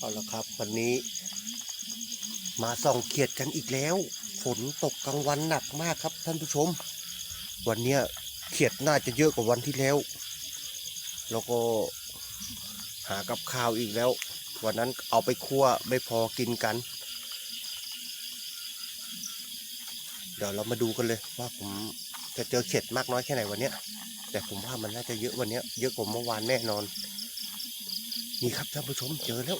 เอาละครับ วันนี้ มาส่องเขียดกันอีกแล้ว ฝนตกกลางวันหนักมากครับท่านผู้ชม วันเนี้ยเขียดน่าจะเยอะกว่าวันที่แล้ว แล้วก็หากับข้าวอีกแล้ว วันนั้นเอาไปคั่วไม่พอกินกัน เดี๋ยวเรามาดูกันเลยว่าผมจะเจอเขียดมากน้อยแค่ไหนวันเนี้ยแต่ผมว่ามันน่าจะเยอะวันนี้เยอะกว่าเมื่อวานแน่นอน นี่ครับท่านผู้ชมเจอแล้ว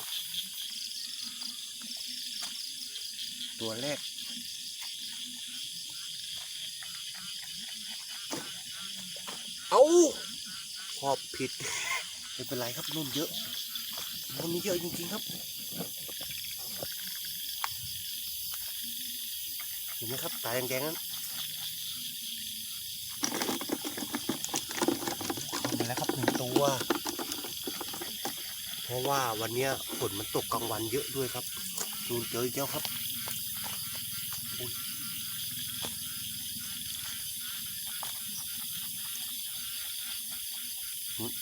ตัวแรก เอาพอบผิด ไม่เป็นไรครับนุ่นเยอะนุ่นนี่เยอะจริงๆครับ เห็นไหมครับ ตาแดงๆนั้นเข้ามาแล้วครับหนึ่งตัว เพราะว่าวันเนี้ยฝนมันตกกลางวันเยอะด้วยครับ นูนเจออีกแล้วครับอุ๊ยนู่น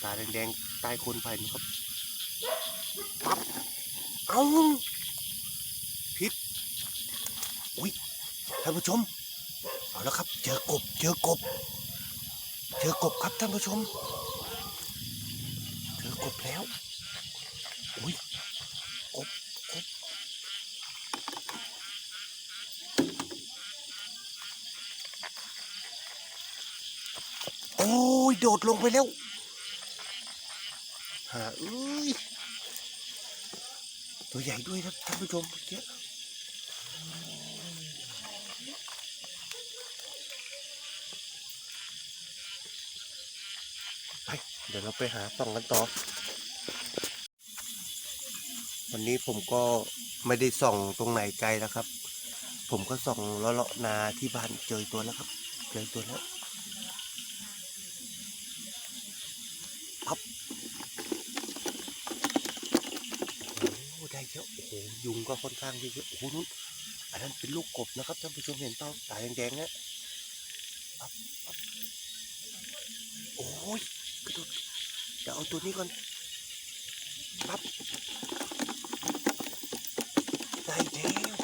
ตาแดงๆใต้โคนไผ่นะครับปั๊บเอาพิษอุ้ยท่านผู้ชม เอาแล้วครับ เจอกบ เจอกบ เจอกบครับท่านผู้ชม เจอกบแล้ว อุ้ยกบกบโอ้ย โดดลงไปแล้ว หาเอ้ยตัวใหญ่ด้วยครับท่านผู้ชมเมื่อกี้ไปเดี๋ยวเราไปหาต่องกันต่อ วันนี้ผมก็ไม่ได้ส่องตรงไหนไกลแล้วครับ ผมก็ส่องเลาะนาที่บ้านเจอตัวแล้วครับ เจอตัวแล้วพับโอ้ได้ เยอะโอ้โหยุงก็ค่อนข้างเยอะโอ้โหนู้นอันนั้นเป็นลูกกบนะครับท่านผู้ชมเห็นเปล่าตายแดงๆนะปั๊บปั๊บโอ้ยกระโดดเดี๋ยวเอาตัวนี้ก่อนปั๊บได้แล้ว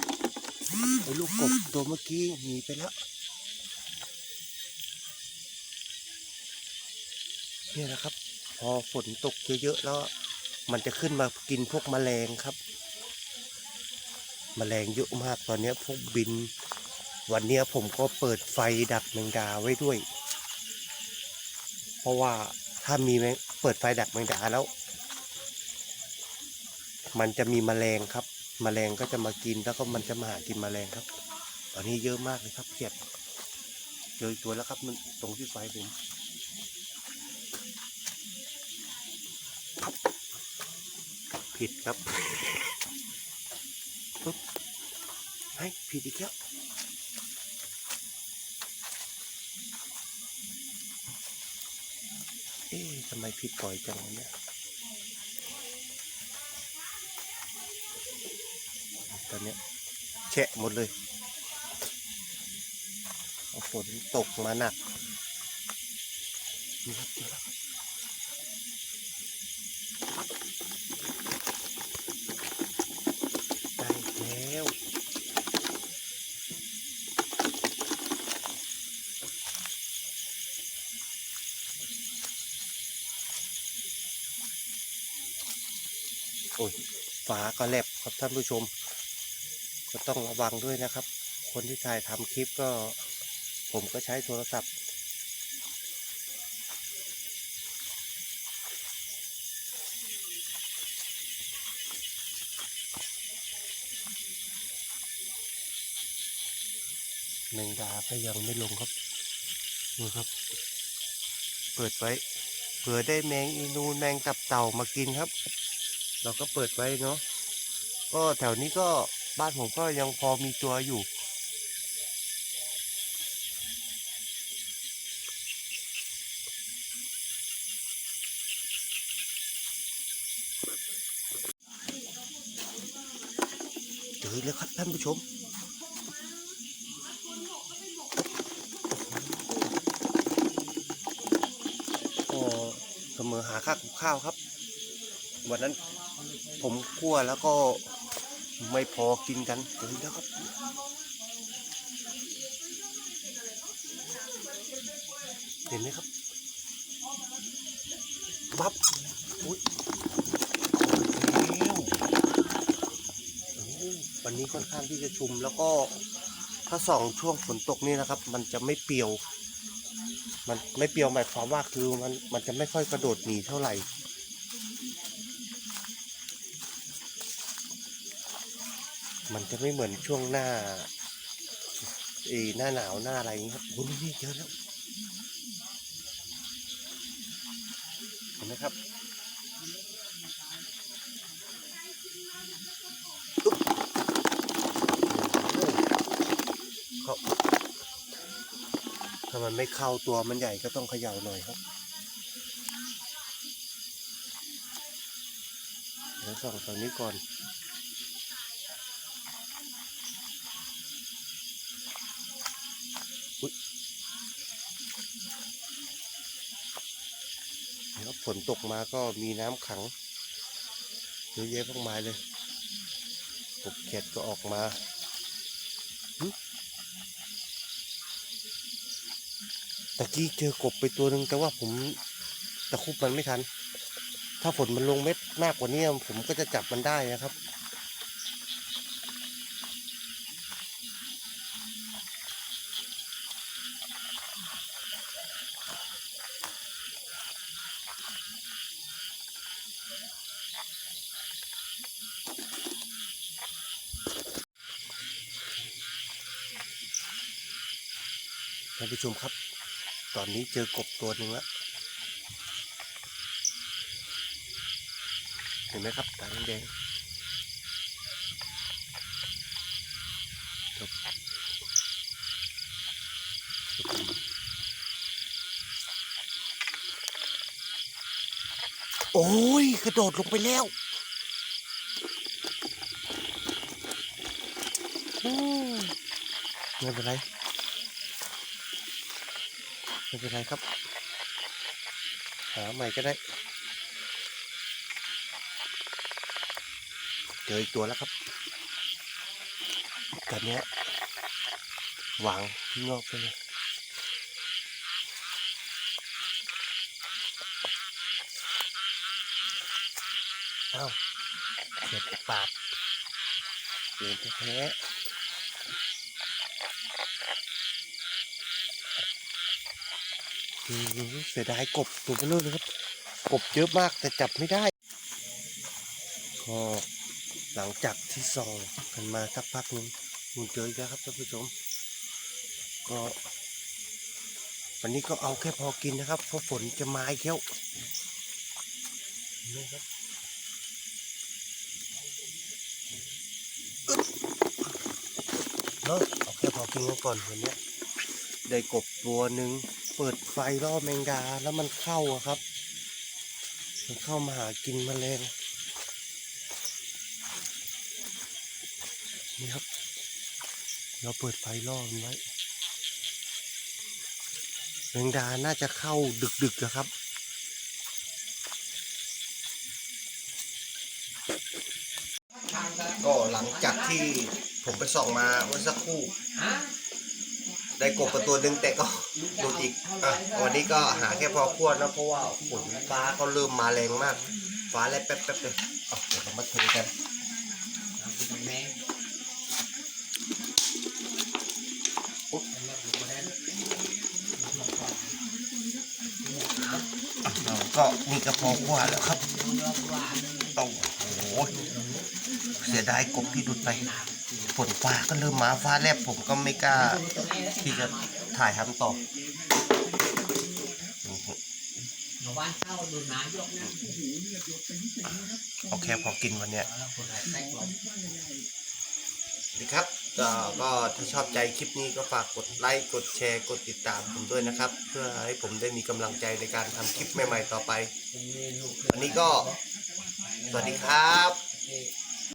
ไอ้ลูกกบตัวเมื่อกี้หนีไปแล้วเนี่ยนะครับ พอฝนตกเยอะๆแล้วมันจะขึ้นมากินพวกแมลงครับ แมลงเยอะมากตอนนี้พวกบิน วันนี้ผมก็เปิดไฟดักแมงดาไว้ด้วย เพราะว่าถ้ามีแมงเปิดไฟดักแมงดาแล้ว มันจะมีแมลงครับแมลงก็จะมากินแล้วก็มันจะมาหากินแมลงครับ ตอนนี้เยอะมากเลยครับเขียดเจอตัวแล้วครับมันตรงที่ไฟผมผิดครับ ปุ๊บเฮ้ยผิดอีกแล้วเอ๊ะทำไมผิดบ่อยจังเนี่ยตอนเนี้ยแฉะหมดเลยฝนตกมาหนักนี่ครับเจอแล้วครับได้แล้ว โอ้ยฟ้าก็แลบครับท่านผู้ชม ก็ต้องระวังด้วยนะครับ คนที่ถ่ายทำคลิปก็ ผมก็ใช้โทรศัพท์แมงดาก็ยังไม่ลงครับนี่ครับ เปิดไว้เผื่อได้แมงอีนูนแมงตับเต่ามากินครับ เราก็เปิดไว้เนาะก็แถวนี้ก็บ้านผมก็ยังพอมีตัวอยู่เจอแล้วครับท่านผู้ชมก็เสมอหาค่ากับข้าวครับ วันนั้น ผมคั่วแล้วก็ไม่พอกินกันเดี๋ยนะครับเห็นไหมครับปั๊บอุ้ยวันนี้ค่อนข้างที่จะชุมแล้วก็ถ้าส่องช่วงฝนตกนี่นะครับ มันจะไม่เปียว มันไม่เปียวหมายความว่าคือมันมันจะไม่ค่อยกระโดดหนีเท่าไหร่ มันจะไม่เหมือนช่วงหน้าออหน้าหนาวหน้าอะไรงนี้ครับโอ้นี่นี่เจอะแล้วเห็นไหมครับเขาถ้ามันไม่เข้าตัวมันใหญ่ก็ต้องเขย่าหน่อยครับเดี๋ยวส่องตอนนี้ก่อน อุ๊ยแล้ว ฝนตกมาก็มีน้ำขังเยอะแยะมากมายเลยกบเขียดก็ออกมาตะกี้เจอกบไปตัวหนึ่งแต่ว่าผมตะคุบมันไม่ทัน ถ้าฝนมันลงเม็ดมากกว่านี้ผมก็จะจับมันได้นะครับ ท่านผู้ชมครับ ตอนนี้เจอกบตัวหนึ่งแล้ว เห็นไหมครับตาแดงๆครับ โอ้ยกระโดดลงไปแล้วอไม่เป็นไรไม่เป็นไรครับ หาใหม่ก็ได้ เจออีกตัวแล้วครับตอนนี้ยวางที่งอกไปเลยเอ้าเสียบ ปากเกินแท้ๆอืมเสียดายกบตัวเบลอเลยครับ กบเยอะมากแต่จับไม่ได้ก็หลังจากที่ส่องกันมาสักพักหนึงมูเจออีกแล้วครับท่านผู้ชม ก็วันนี้ก็เอาแค่พอกินนะครับ เพราะฝนจะมาอีกแล้วนี่ครับ เนาะเอาแค่พอกินกันก่อนวันนี้ได้กบตัวหนึ่งเปิดไฟล่อแมงดาแล้วมันเข้าอะครับ มันเข้ามาหากินแมลงนี่ครับ เราเปิดไฟล่อมันไว้แมงดาน่าจะเข้าดึกๆนะครับก็หลังจากที่ ผมไปส่องมาเมื่อสักครู่ ได้กบประตัวหนึ่งแต่ก็หลุดอีกอะวันนี้ก็หาแค่พอควรนะเพราะว่าฝนฟ้าก็เริ่มมาแรงมาก ฟ้าแลบแป๊บๆเลยเอาเดี๋ยวเรามาเทกันเราก็มีกระเพาะกว่าแล้วครับโอ้โหเสียดายกบที่ดุดไป ฝนฟ้าก็เริ่มมาฟ้าแลบผมก็ไม่กล้า ที่จะถ่ายทำต่อหมู่บ้านเคพอกินวันเนี้ยดีครับก็ก็ถ้าชอบใจคลิปนี้ก็ฝากกดไลค์กดแชร์กดติดตามผมด้วยนะครับ เพื่อให้ผมได้มีกำลังใจในการทำคลิปใหม่ ๆ ต่อไป วันนี้ก็ สวัสดีครับ